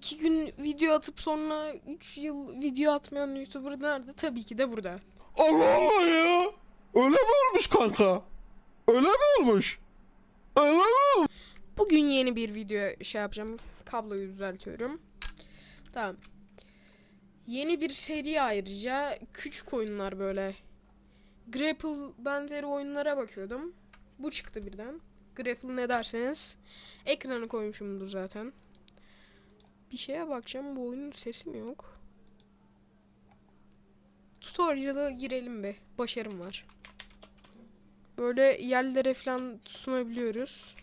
2 gün video atıp sonra 3 yıl video atmayan YouTuber nerede? Tabii ki de burada. Allah Allah ya. Öyle mi olmuş kanka? Öyle mi olmuş? Öyle mi olmuş? Bugün yeni bir video şey yapacağım. Kabloyu düzeltiyorum. Tamam. Yeni bir seri ayrıca küçük oyunlar böyle. Grapple benzeri oyunlara bakıyordum. Bu çıktı birden. Grapple ne derseniz ekranı koymuşumdur zaten. Bir şeye bakacağım. Bu oyunun sesi mi yok? Tutorial'a girelim be. Başarım var. Böyle yerlere falan tutunabiliyoruz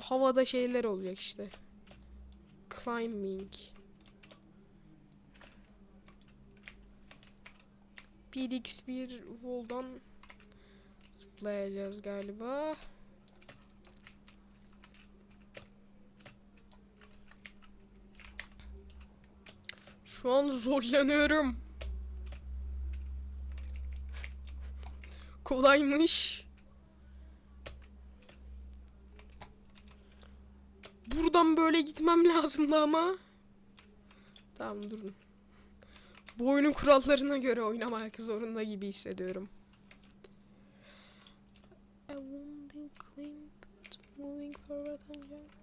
havada şeyler olacak işte. Climbing. Bir x bir wall'dan zıplayacağız galiba. Şu an zorlanıyorum. Kolaymış. Buradan böyle gitmem lazımdı ama. Tamam durun. Bu oyunun kurallarına göre oynamak zorunda gibi hissediyorum. I won't be moving forward and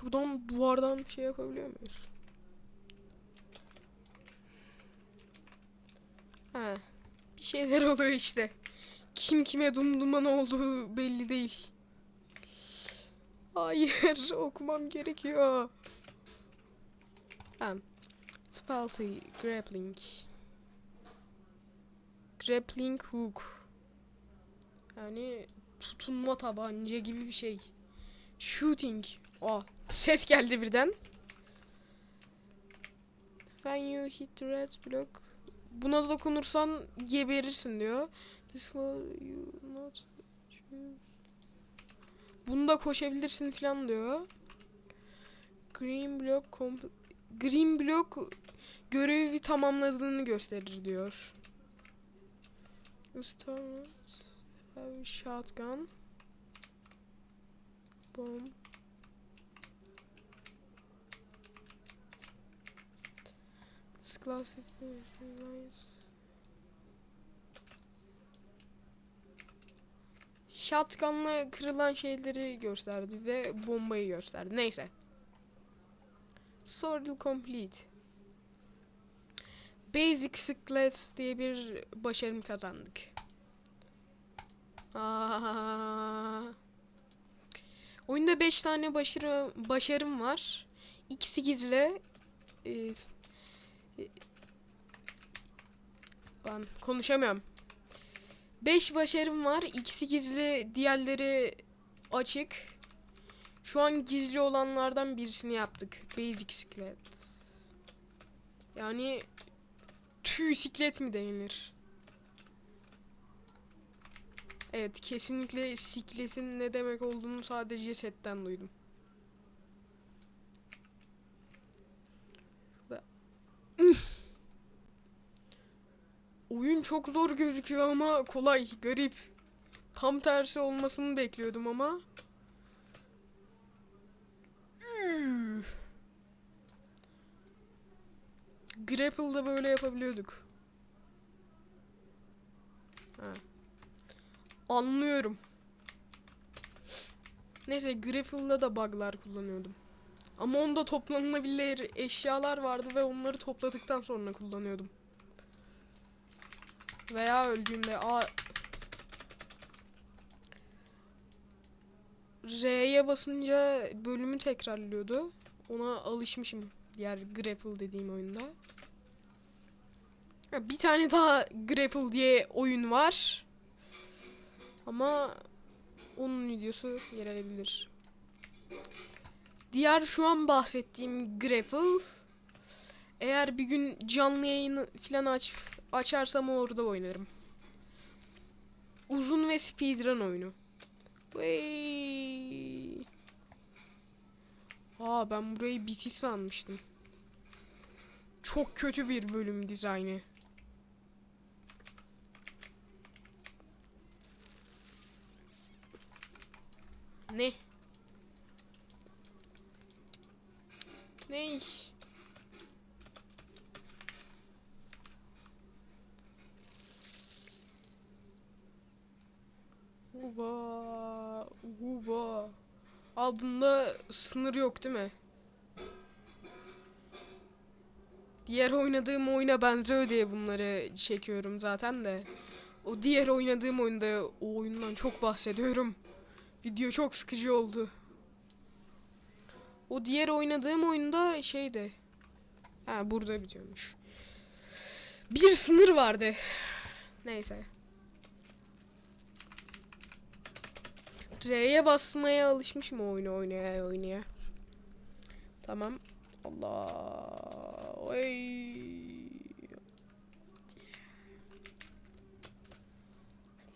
Şuradan duvardan şey yapabiliyor muyuz? Ha. Bir şeyler oluyor işte. Kim kime dumduman olduğu belli değil. Hayır, okumam gerekiyor. Tamam. Spelty, grappling. Grappling hook. Yani tutunma tabanca gibi bir şey. Shooting. Aa, ses geldi birden. When you hit red block, buna dokunursan geberirsin diyor. This will you not. Bunda koşabilirsin falan diyor. Green block Green block görevi tamamladığını gösterir diyor. Start have shotgun. Bomb. This classification lies. Shotgun'la kırılan şeyleri gösterdi ve bombayı gösterdi. Neyse. Sortal complete. Basic Class diye bir başarım kazandık. Aa. Oyunda 5 tane başarı, başarım var. İkisi gizli. Ee, e, ben konuşamıyorum. 5 başarım var. İkisi gizli, diğerleri açık. Şu an gizli olanlardan birisini yaptık. Basic siklet. Yani tüy siklet mi denilir? Evet, kesinlikle siklesin ne demek olduğunu sadece setten duydum. Oyun çok zor gözüküyor ama kolay, garip. Tam tersi olmasını bekliyordum ama. Grapple'da böyle yapabiliyorduk. Ha. Anlıyorum. Neyse Grapple'da da bug'lar kullanıyordum. Ama onda toplanılabilir eşyalar vardı ve onları topladıktan sonra kullanıyordum. Veya öldüğümde a R'ye basınca bölümü tekrarlıyordu. Ona alışmışım diğer Grapple dediğim oyunda. Bir tane daha Grapple diye oyun var. Ama onun videosu yer alabilir. Diğer şu an bahsettiğim Grapple. Eğer bir gün canlı yayını falan aç, açarsam orada oynarım. Uzun ve speedrun oyunu. Vay. Aa ben burayı biti sanmıştım. Çok kötü bir bölüm dizaynı. Ne? Ne? Uba, uba. Aa bunda sınır yok değil mi? Diğer oynadığım oyuna benziyor diye bunları çekiyorum zaten de. O diğer oynadığım oyunda o oyundan çok bahsediyorum. Video çok sıkıcı oldu. O diğer oynadığım oyunda şeydi. Ha burada bitiyormuş. Bir sınır vardı. Neyse. R'ye basmaya alışmışım oyunu oynaya oynaya. Tamam. Allah. Oy.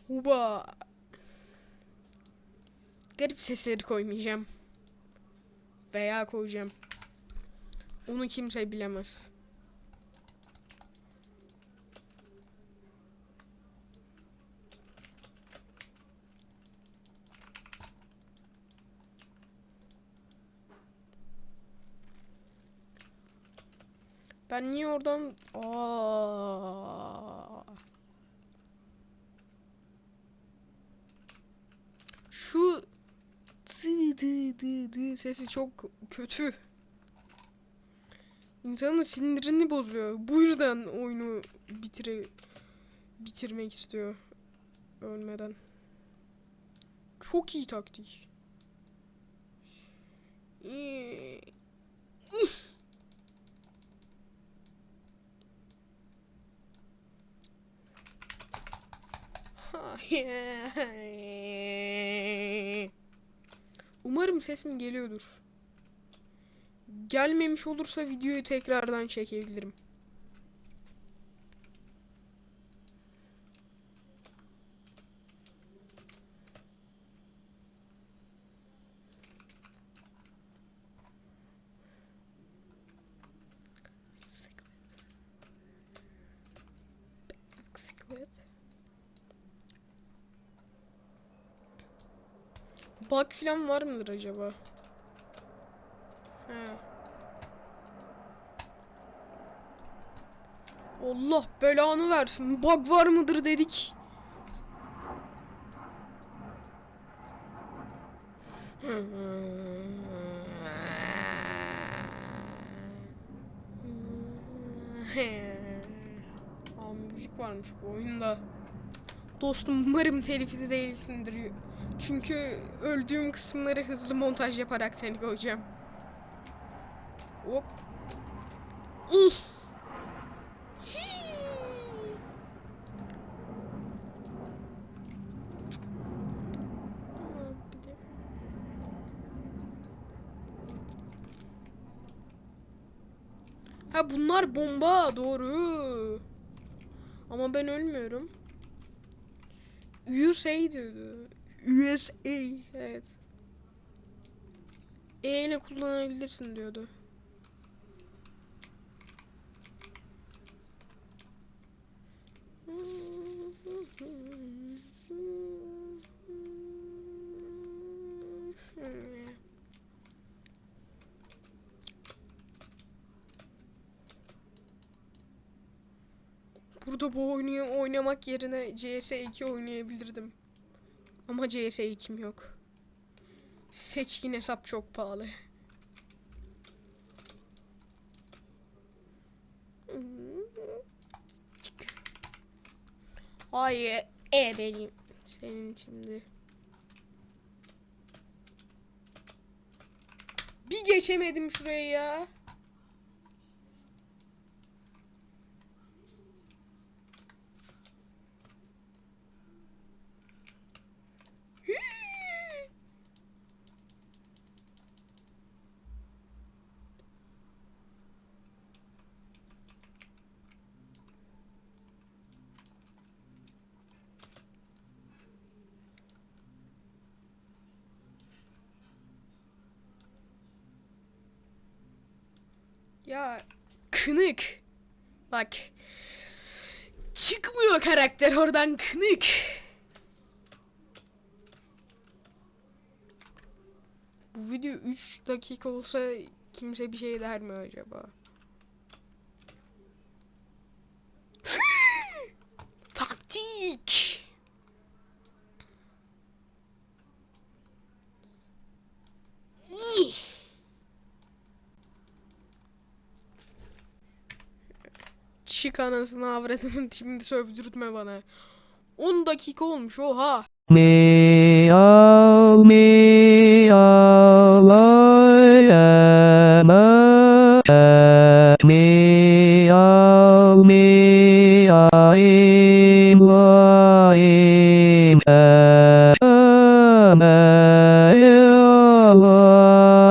Huba. Garip sesleri koymayacağım. Veya koyacağım. Onu kimse bilemez. Ben niye oradan... Aa. Şu dı dı dı dı sesi çok kötü. İnsanın sinirini bozuyor. Bu yüzden oyunu bitire bitirmek istiyor ölmeden. Çok iyi taktik. İyi. Umarım sesim geliyordur. Gelmemiş olursa videoyu tekrardan çekebilirim. Bug falan var mıdır acaba? He. Allah belanı versin. Bug var mıdır dedik. Aa, müzik varmış bu oyunda. Dostum umarım telifli değilsindir. Çünkü öldüğüm kısımları hızlı montaj yaparak seni koyacağım. Hop. İh. Ha bunlar bomba doğru. Ama ben ölmüyorum. Diyordu. USA. Evet. E ile kullanabilirsin diyordu. Burada bu oyunu oynamak yerine CS2 oynayabilirdim. Ama CS2'm yok. Seçkin hesap çok pahalı. Hayır, e benim. Senin şimdi. Bir geçemedim şuraya ya. Ya kınık. Bak. Çıkmıyor karakter oradan kınık. video 3 dakika olsa kimse bir şey der mi acaba? Taktik. İyi. Çık anasını avradının şimdi sövdürtme bana. 10 dakika olmuş oha. Meow, meow,